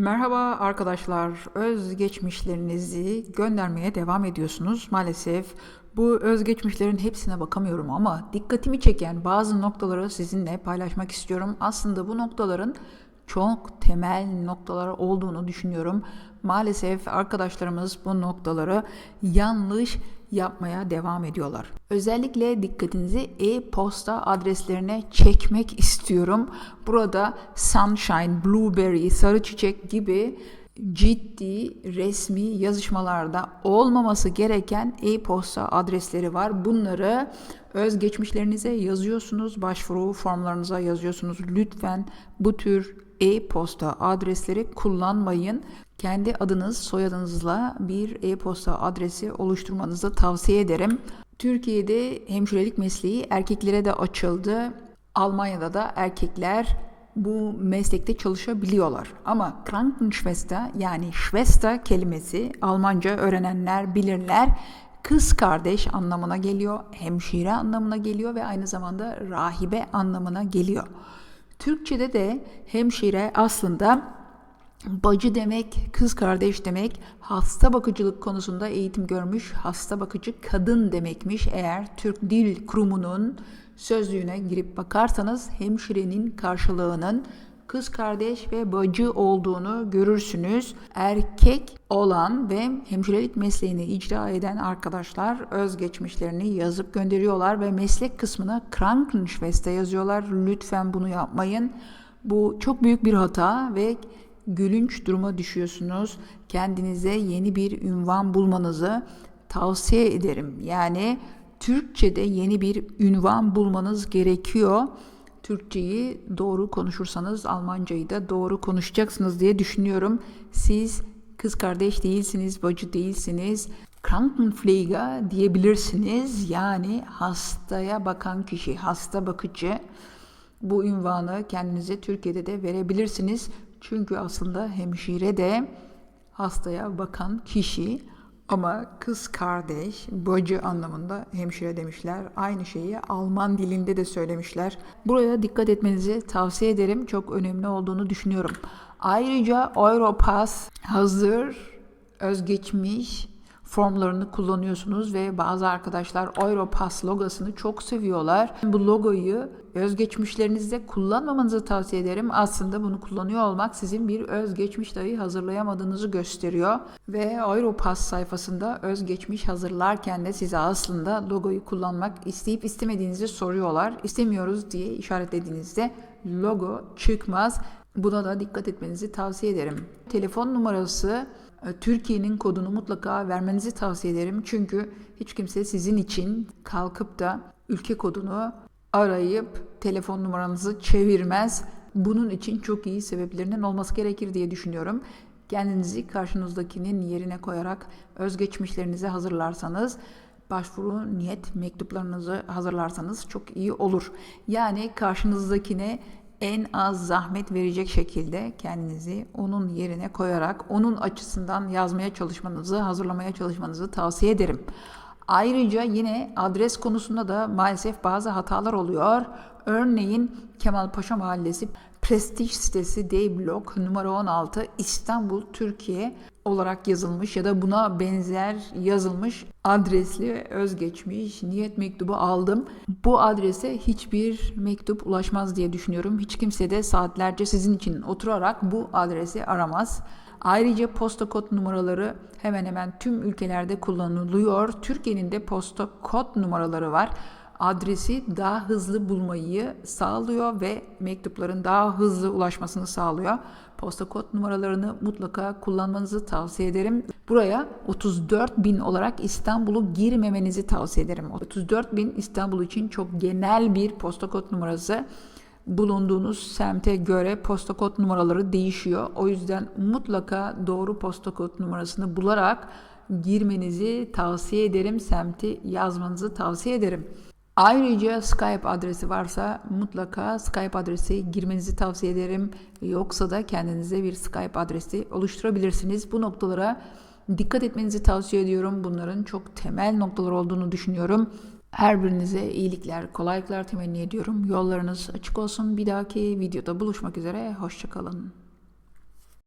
Merhaba arkadaşlar. Özgeçmişlerinizi göndermeye devam ediyorsunuz. Maalesef bu özgeçmişlerin hepsine bakamıyorum ama dikkatimi çeken bazı noktaları sizinle paylaşmak istiyorum. Aslında bu noktaların çok temel noktalar olduğunu düşünüyorum. Maalesef arkadaşlarımız bu noktaları yanlış yapmaya devam ediyorlar. Özellikle dikkatinizi e-posta adreslerine çekmek istiyorum. Burada Sunshine, Blueberry, Sarı Çiçek gibi ciddi resmi yazışmalarda olmaması gereken e-posta adresleri var. Bunları özgeçmişlerinize yazıyorsunuz, başvuru formlarınıza yazıyorsunuz. Lütfen bu tür e-posta adresleri kullanmayın. Kendi adınız, soyadınızla bir e-posta adresi oluşturmanızı tavsiye ederim. Türkiye'de hemşirelik mesleği erkeklere de açıldı. Almanya'da da erkekler bu meslekte çalışabiliyorlar. Ama Krankenschwester yani Schwester kelimesi Almanca öğrenenler bilirler. Kız kardeş anlamına geliyor, hemşire anlamına geliyor ve aynı zamanda rahibe anlamına geliyor. Türkçe'de de hemşire aslında bacı demek, kız kardeş demek, hasta bakıcılık konusunda eğitim görmüş hasta bakıcı kadın demekmiş. Eğer Türk Dil Kurumu'nun sözlüğüne girip bakarsanız hemşirenin karşılığının kız kardeş ve bacı olduğunu görürsünüz. Erkek olan ve hemşirelik mesleğini icra eden arkadaşlar özgeçmişlerini yazıp gönderiyorlar ve meslek kısmına Krankenschwester yazıyorlar. Lütfen bunu yapmayın. Bu çok büyük bir hata ve gülünç duruma düşüyorsunuz. Kendinize yeni bir ünvan bulmanızı tavsiye ederim. Yani Türkçe'de yeni bir ünvan bulmanız gerekiyor. Türkçeyi doğru konuşursanız Almancayı da doğru konuşacaksınız diye düşünüyorum. Siz kız kardeş değilsiniz, bacı değilsiniz. Krankenpfleger diyebilirsiniz. Yani hastaya bakan kişi, hasta bakıcı. Bu ünvanı kendinize Türkiye'de de verebilirsiniz. Çünkü aslında hemşire de hastaya bakan kişi ama kız kardeş, bacı anlamında hemşire demişler. Aynı şeyi Alman dilinde de söylemişler. Buraya dikkat etmenizi tavsiye ederim. Çok önemli olduğunu düşünüyorum. Ayrıca Europass hazır, özgeçmiş formlarını kullanıyorsunuz ve bazı arkadaşlar Europass logosunu çok seviyorlar. Bu logoyu özgeçmişlerinizde kullanmamanızı tavsiye ederim. Aslında bunu kullanıyor olmak sizin bir özgeçmiş dahi hazırlayamadığınızı gösteriyor. Ve Europass sayfasında özgeçmiş hazırlarken de size aslında logoyu kullanmak isteyip istemediğinizi soruyorlar. İstemiyoruz diye işaretlediğinizde logo çıkmaz. Buna da dikkat etmenizi tavsiye ederim. Telefon numarası Türkiye'nin kodunu mutlaka vermenizi tavsiye ederim. Çünkü hiç kimse sizin için kalkıp da ülke kodunu arayıp telefon numaranızı çevirmez. Bunun için çok iyi sebeplerinin olması gerekir diye düşünüyorum. Kendinizi karşınızdakinin yerine koyarak özgeçmişlerinizi hazırlarsanız başvuru niyet mektuplarınızı hazırlarsanız çok iyi olur. Yani karşınızdakine en az zahmet verecek şekilde kendinizi onun yerine koyarak onun açısından yazmaya çalışmanızı, hazırlamaya çalışmanızı tavsiye ederim. Ayrıca yine adres konusunda da maalesef bazı hatalar oluyor. Örneğin Kemalpaşa Mahallesi Prestij sitesi D blok numara 16 İstanbul Türkiye olarak yazılmış ya da buna benzer yazılmış adresli özgeçmiş niyet mektubu aldım. Bu adrese hiçbir mektup ulaşmaz diye düşünüyorum. Hiç kimse de saatlerce sizin için oturarak bu adresi aramaz. Ayrıca posta kod numaraları hemen hemen tüm ülkelerde kullanılıyor. Türkiye'nin de posta kod numaraları var adresi daha hızlı bulmayı sağlıyor ve mektupların daha hızlı ulaşmasını sağlıyor. Posta kod numaralarını mutlaka kullanmanızı tavsiye ederim. Buraya 34 bin olarak İstanbul'u girmemenizi tavsiye ederim. 34 bin İstanbul için çok genel bir posta kod numarası bulunduğunuz semte göre posta kod numaraları değişiyor. O yüzden mutlaka doğru posta kod numarasını bularak girmenizi tavsiye ederim. Semti yazmanızı tavsiye ederim. Ayrıca Skype adresi varsa mutlaka Skype adresi girmenizi tavsiye ederim. Yoksa da kendinize bir Skype adresi oluşturabilirsiniz. Bu noktalara dikkat etmenizi tavsiye ediyorum. Bunların çok temel noktalar olduğunu düşünüyorum. Her birinize iyilikler, kolaylıklar temenni ediyorum. Yollarınız açık olsun. Bir dahaki videoda buluşmak üzere. Hoşçakalın.